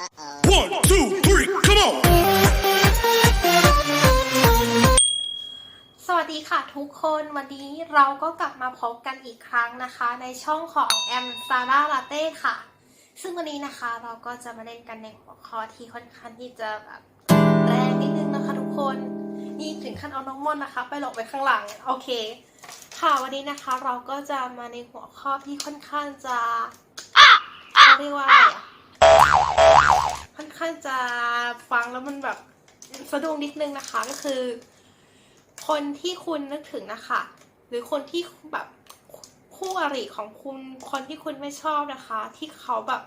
One, two, three, come on! สวัสดีค่ะทุกคนวันนี้เราก็กลับมาพบกันอีกครั้งนะคะ ในช่องของแอมซาร่าลาเต้ค่ะ ซึ่งวันนี้นะคะเราก็จะมาเล่นกันในหัวข้อที่ค่อนข้างที่จะแบบแรงนิดนึงนะคะทุกคนนี่ถึงขั้นเอาน้องม่อนนะคะ ไปหลบไปข้างหลังโอเค ค่ะวันนี้นะคะเราก็จะมาในหัวข้อที่ค่อนข้างจะเขาเรียกว่าอะไรอะ ค่อนข้างจะฟังแล้วมันแบบสะดุ้งนิดนึงนะคะ ก็คือ คนที่คุณนึกถึงนะคะ หรือคนที่แบบคู่อริของคุณคนที่คุณไม่ชอบนะคะ ที่เขาแบบ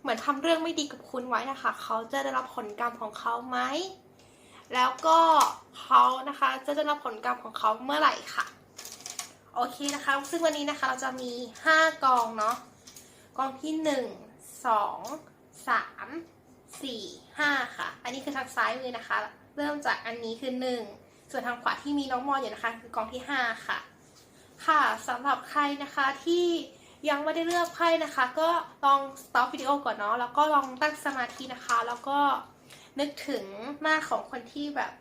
เหมือนทำเรื่องไม่ดีกับคุณไว้นะคะ เขาจะได้รับผลกรรมของเขาไหมแล้วก็เขานะคะจะได้รับผลกรรมของเขาเมื่อไหร่ค่ะ โอเคนะคะ ซึ่งวันนี้นะคะเราจะมี 5 กองเนาะกองที่ 1 2 3 4 5ค่ะ อันนี้คือทางซ้ายมือนะคะ เริ่มจากอันนี้คือ1ส่วนทางขวาที่มีน้องมอนอยู่นะคะ คือกองที่5ค่ะ ค่ะสำหรับใครนะคะที่ยังไม่ได้เลือกไพ่นะคะ ก็ลอง stop วิดีโอก่อนเนาะแล้วก็ลองตั้งสมาธินะคะ แล้วก็นึกถึงหน้าของคนที่แบบ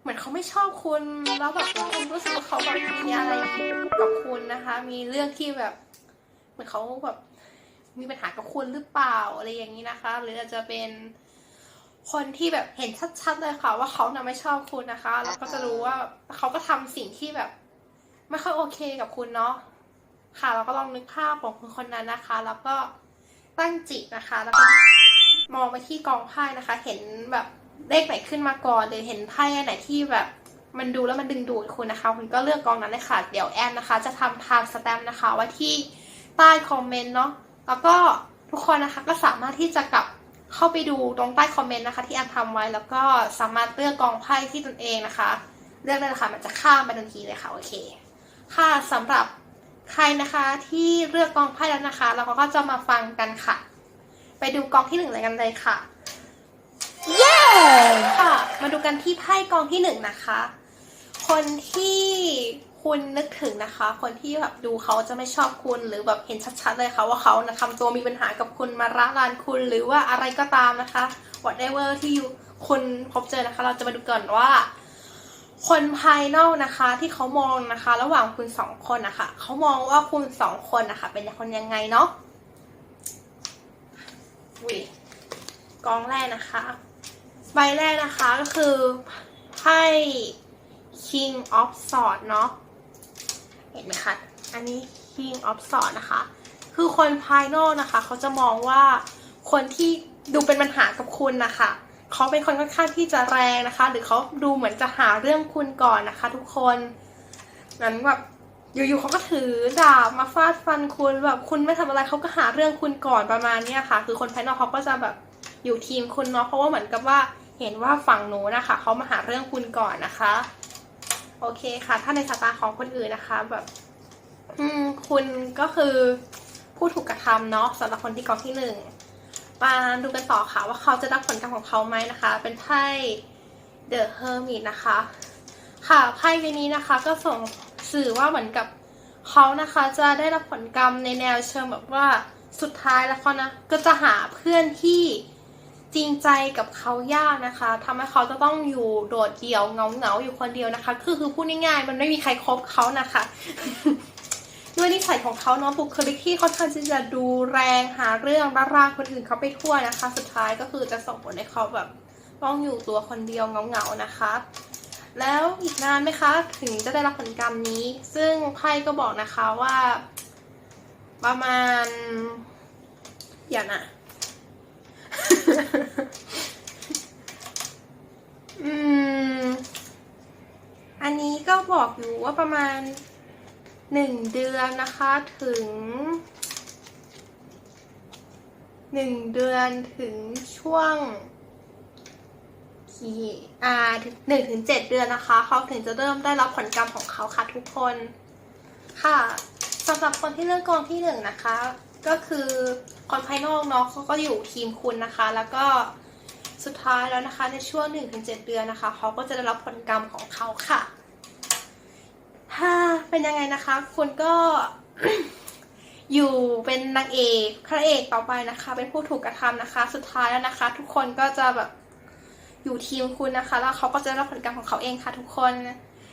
เหมือนเขาไม่ชอบคุณแล้วแบบคุณรู้สึกว่าเขาแบบมีอะไรกับคุณนะคะ มีเรื่องที่แบบ เหมือนเขาแบบ มีปัญหากับคุณหรือเปล่าอะไรอย่างนี้นะคะ หรืออาจจะเป็นคนที่แบบเห็นชัดๆเลยค่ะ ว่าเขาน่ะไม่ชอบคุณนะคะแล้วก็จะรู้ว่าเขาก็ทำสิ่งที่แบบ ไม่ค่อยโอเคกับคุณเนาะค่ะ เราก็ลองนึกภาพของคนคนนั้นนะคะ แล้วก็ตั้งจิตนะคะ แล้วก็มองไปที่กองไพ่นะคะ เห็นแบบเลขไหนขึ้นมาก่อนหรือเห็นไพ่ไหนที่แบบมันดูแล้วมันดึงดูดคุณนะคะ คุณก็เลือกกองนั้นเลยค่ะ เดี๋ยวแอนนะคะ จะทำทางสแตมป์นะคะไว้ที่ใต้คอมเมนต์เนาะ แล้วก็ทุกคนนะคะก็สามารถที่จะกลับเข้าไปดูตรงใต้คอมเมนต์นะคะ ที่แอนทำไว้แล้วก็สามารถเลือกกองไพ่ที่ตนเองนะคะ เลือกได้เลยค่ะมันจะข้ามไปทันทีเลยค่ะโอเค ค่ะสำหรับใครนะคะที่เลือกกองไพ่แล้วนะคะ เราก็จะมาฟังกันค่ะ ไปดูกองที่หนึ่งเลยกันเลยค่ะเย้ค่ะ มาดูกันที่ไพ่กองที่หนึ่งนะคะ คนที่ คุณนึกถึงนะคะ คนที่แบบดูเขาจะไม่ชอบคุณหรือแบบเห็นชัดๆเลยค่ะว่าเขานะทำตัวมีปัญหากับคุณมาระรานคุณหรือว่าอะไรก็ตามนะคะ whatever ที่คุณพบเจอนะคะ เราจะมาดูก่อนว่า คนภายนอกนะคะ ที่เขามองนะคะ ระหว่างคุณสองคนนะคะเขามองว่าคุณสองคนนะคะ เป็นคนยังไงเนาะอุ้ยกองแรกนะคะ ใบแรกนะคะก็คือไพ่ King of Swords เนาะ เห็นไหมคะ อันนี้ King of s w o r d นะคะ คือคนภายนอกนะคะ เขาจะมองว่าคนที่ดูเป็นปัญหากับคุณนะคะเขาเป็นคนค่อนข้างที่จะแรงนะคะ หรือเขาดูเหมือนจะหาเรื่องคุณก่อนนะคะ ทุกคนนั้นแบบอยู่ๆเขาก็ถือดาบมาฟาดฟันคุณแบบคุณไม่ทำอะไรเขาก็หาเรื่องคุณก่อนประมาณเนี้ยค่ะ คือคนภายนอกเขาก็จะแบบอยู่ทีมคุณเนาะเพราะว่าเหมือนกับว่าเห็นว่าฝั่งหนูนะคะเขามาหาเรื่องคุณก่อนนะคะ โอเคค่ะ ถ้าในสายตาของคนอื่นนะคะ แบบคุณก็คือผู้ถูกกระทำเนาะสำหรับคนที่กองที่หนึ่งมาดูกันต่อค่ะว่าเขาจะรับผลกรรมของเขาไหมนะคะ เป็นไพ่ The Hermit นะคะ ค่ะไพ่ใบนี้นะคะ ก็ส่งสื่อว่าเหมือนกับเขานะคะ จะได้รับผลกรรมในแนวเชิงแบบว่าสุดท้ายแล้วเขานะก็จะหาเพื่อนที่ จริงใจกับเขายากนะคะทำให้เขาจะต้องอยู่โดดเดี่ยวเงาเงาอยู่คนเดียวนะคะ คือคือพูดง่ายๆมันไม่มีใครคบเขานะคะ ด้วยนิสัยของเขาเนาะบุคลิกที่ค่อนข้างที่จะดูแรงหาเรื่องระราคนอื่นเขาไปทั่วนะคะ สุดท้ายก็คือจะส่งผลให้เขาแบบต้องอยู่ตัวคนเดียวเงาๆนะคะ แล้วอีกนานไหมคะ ถึงจะได้รับผลกรรมนี้ ซึ่งไพ่ก็บอกนะคะว่า ประมาณอย่านะ อืม อันนี้ก็บอกอยู่ว่าประมาณหนึ่งเดือนนะคะถึงหนึ่งเดือนถึงช่วงกี่อ่าถึงหนึ่งถึงเจ็ดเดือนนะคะ เขาถึงจะเริ่มได้รับผลกรรมของเขาค่ะทุกคน ค่ะสำหรับคนที่เลือกกองที่หนึ่งนะคะ ก็คือ คนภายนอกเนาะเขาก็อยู่ทีมคุณนะคะ แล้วก็สุดท้ายแล้วนะคะ ในช่วงหนึ่งถึงเจ็ดเดือนนะคะ เขาก็จะได้รับผลกรรมของเขาค่ะถ้าเป็นยังไงนะคะ คุณก็อยู่เป็นนางเอกพระเอกต่อไปนะคะ เป็นผู้ถูกกระทำนะคะ สุดท้ายแล้วนะคะ ทุกคนก็จะแบบอยู่ทีมคุณนะคะ แล้วเขาก็จะรับผลกรรมของเขาเองค่ะทุกคน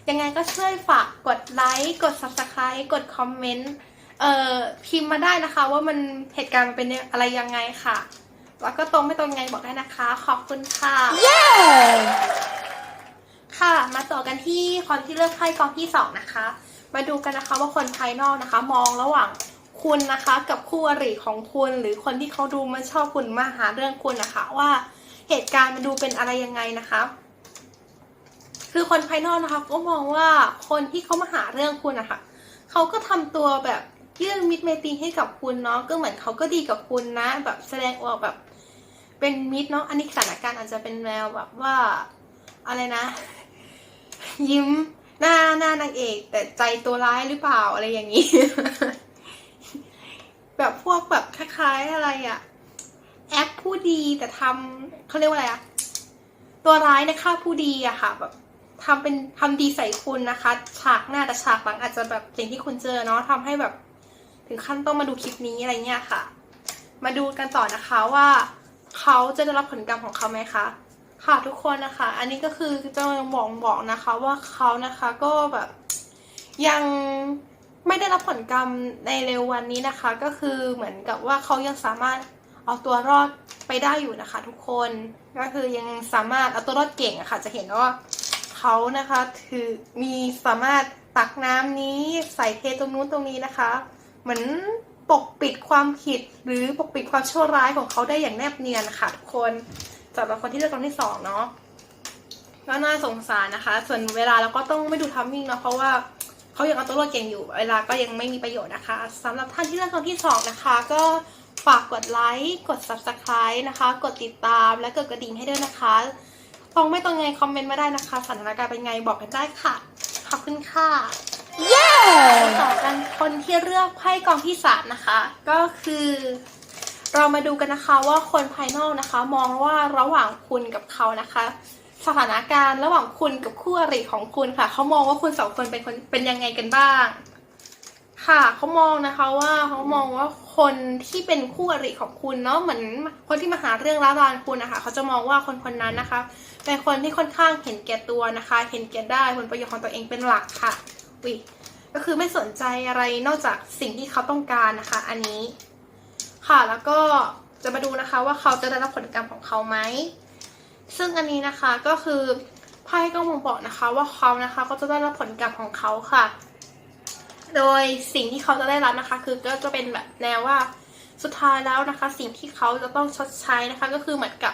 ยังไงก็ช่วยฝากกดไลค์ กด subscribe กดคอมเมนต์ เอ่อพิมพ์มาได้นะคะ ว่ามันเหตุการณ์มันเป็นอะไรยังไงค่ะ แล้วก็ตรงไม่ตรงยังไงบอกได้นะคะ ขอบคุณค่ะค่ะ มาต่อกันที่คนที่เลือกไพ่กองที่สองนะคะ มาดูกันนะคะว่าคนภายนอกนะคะ มองระหว่างคุณนะคะ กับคู่อริของคุณ หรือคนที่เขาดูไมาชอบคุณมาหาเรื่องคุณนะคะ ว่าเหตุการณ์มันดูเป็นอะไรยังไงนะคะ คือคนภายนอกนะคะ ก็มองว่าคนที่เขามาหาเรื่องคุณนะคะเขาก็ทำตัวแบบ ยื่นมิตรไมตรีให้กับคุณเนาะก็เหมือนเขาก็ดีกับคุณนะ แบบแสดงออกแบบเป็นมิตรเนาะอันนี้สถานการณ์อาจจะเป็นแนวแบบว่าอะไรนะ ยิ้มหน้าหน้านางเอก แต่ใจตัวร้ายหรือเปล่าอะไรอย่างนี้ แบบพวกแบบคล้ายๆอะไรอะแอคผู้ดีแต่ทำเขาเรียกว่าอะไรอะตัวร้ายในฆ่าผู้ดีอะค่ะแบบทำเป็นทำดีใส่คุณนะคะ ฉากหน้าแต่ฉากหลังอาจจะแบบสิ่งที่คุณเจอเนาะทำให้แบบ ถึงขั้นต้องมาดูคลิปนี้อะไรเงี้ยค่ะ มาดูกันต่อนะคะว่าเขาจะได้รับผลกรรมของเขาไหมคะ ค่ะทุกคนนะคะ อันนี้ก็คือจะบอกบอกนะคะว่าเขานะคะก็แบบยังไม่ได้รับผลกรรมในเร็ววันนี้นะคะ ก็คือเหมือนกับว่าเขายังสามารถเอาตัวรอดไปได้อยู่นะคะ ทุกคนก็คือยังสามารถเอาตัวรอดเก่งอะค่ะ จะเห็นว่าเขานะคะถือมีสามารถตักน้ำนี้ใส่เทตรงนู้นตรงนี้นะคะ เหมือนปกปิดความผิดหรือปกปิดความชั่วร้ายของเขาได้อย่างแนบเนียนค่ะทุกคนสำหรับคนที่เลือกกองที่สองเนาะก็น่าสงสารนะคะ ส่วนเวลาเราก็ต้องไม่ดูทัมมิ่งเนาะเพราะว่าเขายังเอาตัวรอดเก่งอยู่ เวลาก็ยังไม่มีประโยชน์นะคะสำหรับท่านที่เลือกกองที่สองนะคะ ก็ฝากกดไลค์กด subscribe นะคะ กดติดตามและกดกระดิ่งให้ด้วยนะคะตรงไม่ตรงไงคอมเมนต์มาได้นะคะสถานการณ์เป็นไงบอกกันได้ค่ะขอบคุณค่ะ ต่อกันคนที่เลือกไพ่กองที่สามนะคะ ก็คือ เรามาดูกันนะคะว่าคนภายนอกนะคะ มองว่าระหว่างคุณกับเขานะคะ สถานการณ์ระหว่างคุณกับคู่อริของคุณค่ะเขามองว่าคุณสองคนเป็นคนเป็นยังไงกันบ้าง ค่ะเขามองนะคะว่าเขามองว่าคนที่เป็นคู่อริของคุณเนาะเหมือนคนที่มาหาเรื่องร้าวรานคุณนะคะเขาจะมองว่าคนคนนั้นนะคะ เป็นคนที่ค่อนข้างเห็นแก่ตัวนะคะ เห็นแก่ได้ผลประโยชน์ของตัวเองเป็นหลักค่ะ วิก็คือไม่สนใจอะไรนอกจากสิ่งที่เขาต้องการนะคะ อันนี้ค่ะแล้วก็จะมาดูนะคะว่าเขาจะได้รับผลกรรมของเขาไหมซึ่งอันนี้นะคะก็คือไพ่ก็มองบอกนะคะ ว่าเขานะคะก็จะได้รับผลกรรมของเขาค่ะ โดยสิ่งที่เขาจะได้รับนะคะ คือก็จะเป็นแบบแนวว่าสุดท้ายแล้วนะคะ สิ่งที่เขาจะต้องชดใช้นะคะ ก็คือเหมือนกับ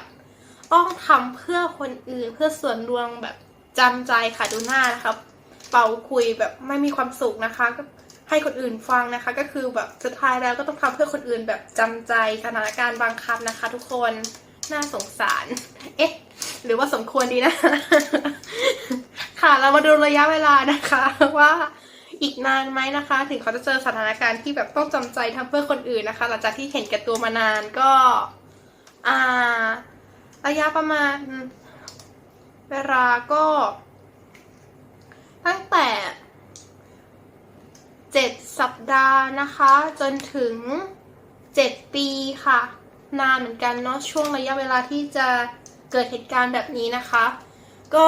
ต้องทำเพื่อคนอื่นเพื่อส่วนรวมแบบจำใจค่ะดูหน้านะคะ เป่าคุยแบบไม่มีความสุขนะคะก็ให้คนอื่นฟังนะคะ ก็คือแบบสุดท้ายแล้วก็ต้องทำเพื่อคนอื่นแบบจำใจสถานการณ์บังคับนะคะ ทุกคนน่าสงสาร เอ๊ะ หรือว่าสมควรดีนะ ค่ะเรามาดูระยะเวลานะคะ ว่าอีกนานไหมนะคะ ถึงเขาจะเจอสถานการณ์ที่แบบต้องจำใจทำเพื่อคนอื่นนะคะ หลังจากที่เห็นแก่ตัวมานานก็ อ่า ระยะประมาณ เวลาก็ ตั้งแต่เจ็ดสัปดาห์นะคะ จนถึงเจ็ดปีค่ะ นานเหมือนกันเนาะช่วงระยะเวลาที่จะเกิดเหตุการณ์แบบนี้นะคะ ก็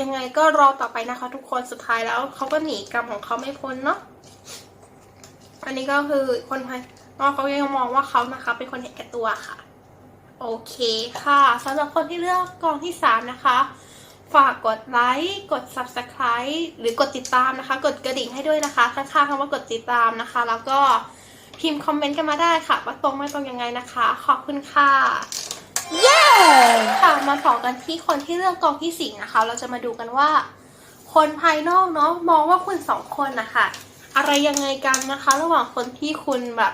ยังไงก็รอต่อไปนะคะ ทุกคนสุดท้ายแล้วเขาก็หนีกรรมของเขาไม่พ้นเนาะอันนี้ก็คือคนไทยนอกเขายังมองว่าเขานะคะ เป็นคนเห็นแก่ตัวค่ะ โอเคค่ะสำหรับคนที่เลือกกองที่สามนะคะ ฝากกดไลค์กด subscribe หรือกดติดตามนะคะ กดกระดิ่งให้ด้วยนะคะข้างๆคำว่ากดติดตามนะคะ แล้วก็พิมพ์คอมเมนต์กันมาได้ค่ะ ว่าตรงไม่ตรงยังไงนะคะ ขอบคุณค่ะค่ะมาต่อกันที่คนที่เลือกกองที่สี่นะคะ เราจะมาดูกันว่า คนภายนอกเนาะมองว่าคุณสองคนนะคะอะไรยังไงกันนะคะ ระหว่างคนที่คุณแบบ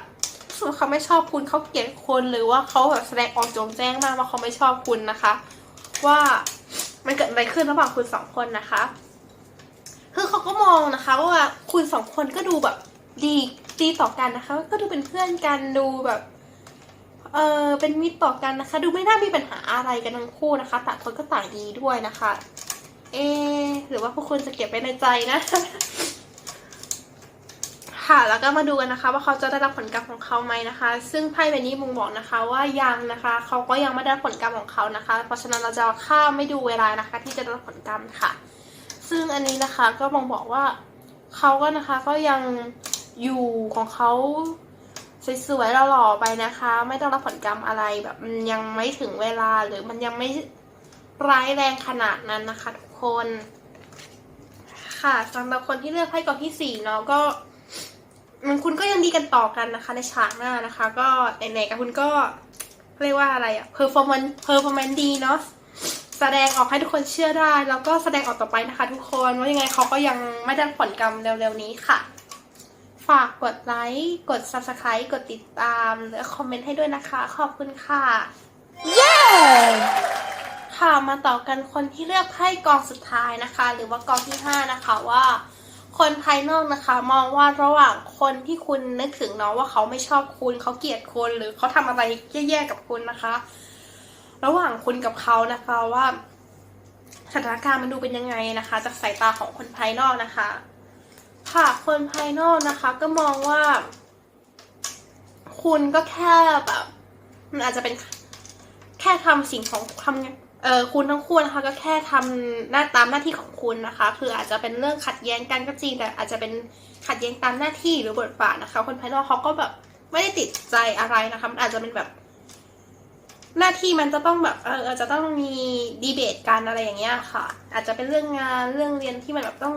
รู้สึกว่าเขาไม่ชอบคุณเขาเกลียดคนหรือว่าเขาแบบแสดงออกโจงแจ้งมากว่าเขาไม่ชอบคุณนะคะ ว่า มันเกิดอะไรขึ้นระหว่างคุณสองคนนะคะ คือเขาก็มองนะคะ ว่าคุณสองคนก็ดูแบบดีดีต่อกันนะคะ ก็ดูเป็นเพื่อนกันดูแบบเออเป็นมิตรต่อกันนะคะ ดูไม่น่ามีปัญหาอะไรกันทั้งคู่นะคะต่างคนก็ต่างดีด้วยนะคะ เอ หรือว่าพวกคุณจะเก็บไว้ในใจนะ ค่ะ แล้วก็มาดูกันนะคะว่าเขาจะได้รับผลกรรมของเขาไหมนะคะ ซึ่งไพ่ใบนี้มุงบอกนะคะว่ายังนะคะเขาก็ยังไม่ได้รับผลกรรมของเขานะคะ เพราะฉะนั้นเราจะข้ามไม่ดูเวลานะคะ ที่จะได้รับผลกรรมค่ะ ซึ่งอันนี้นะคะก็มองบอกว่าเขาก็นะคะก็ยังอยู่ของเขาสวยๆหล่อๆไปนะคะ ไม่ต้องรับผลกรรมอะไรแบบมันยังไม่ถึงเวลาหรือมันยังไม่ร้ายแรงขนาดนั้นนะคะ ทุกคน ค่ะสำหรับคนที่เลือกไพ่กองที่สี่เนาะก็ มันคุณก็ยังดีกันต่อกันนะคะ ในฉากหน้านะคะ ก็ไหนๆกับคุณก็เรียกว่าอะไรอะ performance performance ดีเนาะแสดงออกให้ทุกคนเชื่อได้ แล้วก็แสดงออกต่อไปนะคะ ทุกคนว่ายังไงเขาก็ยังไม่ได้ผลกรรมเร็วๆนี้ค่ะ ฝากกดไลค์กด subscribe กดติดตามหรือคอมเมนต์ให้ด้วยนะคะ ขอบคุณค่ะ เย้ ค่ะมาต่อกันคนที่เลือกไพ่กองสุดท้ายนะคะ หรือว่ากองที่ห้านะคะว่า คนภายนอกนะคะ มองว่าระหว่างคนที่คุณนึกถึงเนาะว่าเขาไม่ชอบคุณเขาเกลียดคุณหรือเขาทำอะไรแย่ๆกับคุณนะคะ ระหว่างคุณกับเขานะคะว่าสถานการณ์มันดูเป็นยังไงนะคะ จากสายตาของคนภายนอกนะคะ ค่ะคนภายนอกนะคะ ก็มองว่า คุณก็แค่แบบมันอาจจะเป็นแค่ทำสิ่งของทำ เออคุณทั้งคู่นะคะก็แค่ทำหน้าตามหน้าที่ของคุณนะคะ คืออาจจะเป็นเรื่องขัดแย้งกันก็จริง แต่อาจจะเป็นขัดแย้งตามหน้าที่หรือบทบาทนะคะ คนภายนอกเขาก็แบบไม่ได้ติดใจอะไรนะคะมันอาจจะเป็นแบบ หน้าที่มันจะต้องแบบเอออาจจะต้องมีดีเบตกันอะไรอย่างเงี้ยค่ะ อาจจะเป็นเรื่องงานเรื่องเรียนที่มันแบบต้อง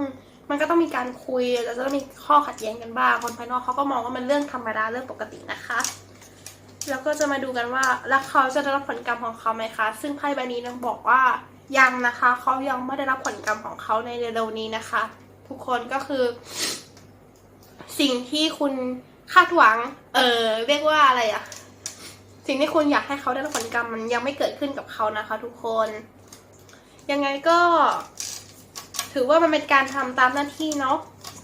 มันก็ต้องมีการคุยอาจจะต้องมีข้อขัดแย้งกันบ้างคนภายนอกเขาก็มองว่ามันเรื่องธรรมดาเรื่องปกตินะคะ แล้วก็จะมาดูกันว่าแล้วเขาจะได้รับผลกรรมของเขาไหมคะ ซึ่งไพ่ใบนี้นางบอกว่ายังนะคะเขายังไม่ได้รับผลกรรมของเขาในเร็วๆนี้นะคะ ทุกคนก็คือ สิ่งที่คุณคาดหวัง เออเรียกว่าอะไรอะสิ่งที่คุณอยากให้เขาได้รับผลกรรมมันยังไม่เกิดขึ้นกับเขานะคะ ทุกคน ยังไงก็ ถือว่ามันเป็นการทำตามหน้าที่เนาะ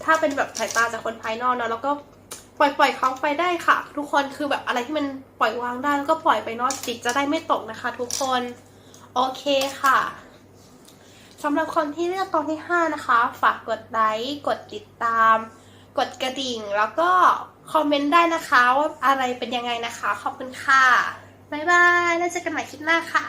ถ้าเป็นแบบสายตาจากคนภายนอกเนาะแล้วก็ ปล่อยปล่อยเขาไปได้ค่ะ ทุกคนคือแบบอะไรที่มันปล่อยวางได้แล้วก็ปล่อยไปเนอะจิตจะได้ไม่ตกนะคะ ทุกคนโอเคค่ะสำหรับคนที่เลือกกองที่ 5 นะคะ ฝากกดไลค์กดติดตาม กดกระดิ่ง แล้วก็คอมเมนต์ได้นะคะว่าอะไรเป็นยังไงนะคะ ขอบคุณค่ะ บ๊ายบาย แล้วเจอกันใหม่คลิปหน้าค่ะ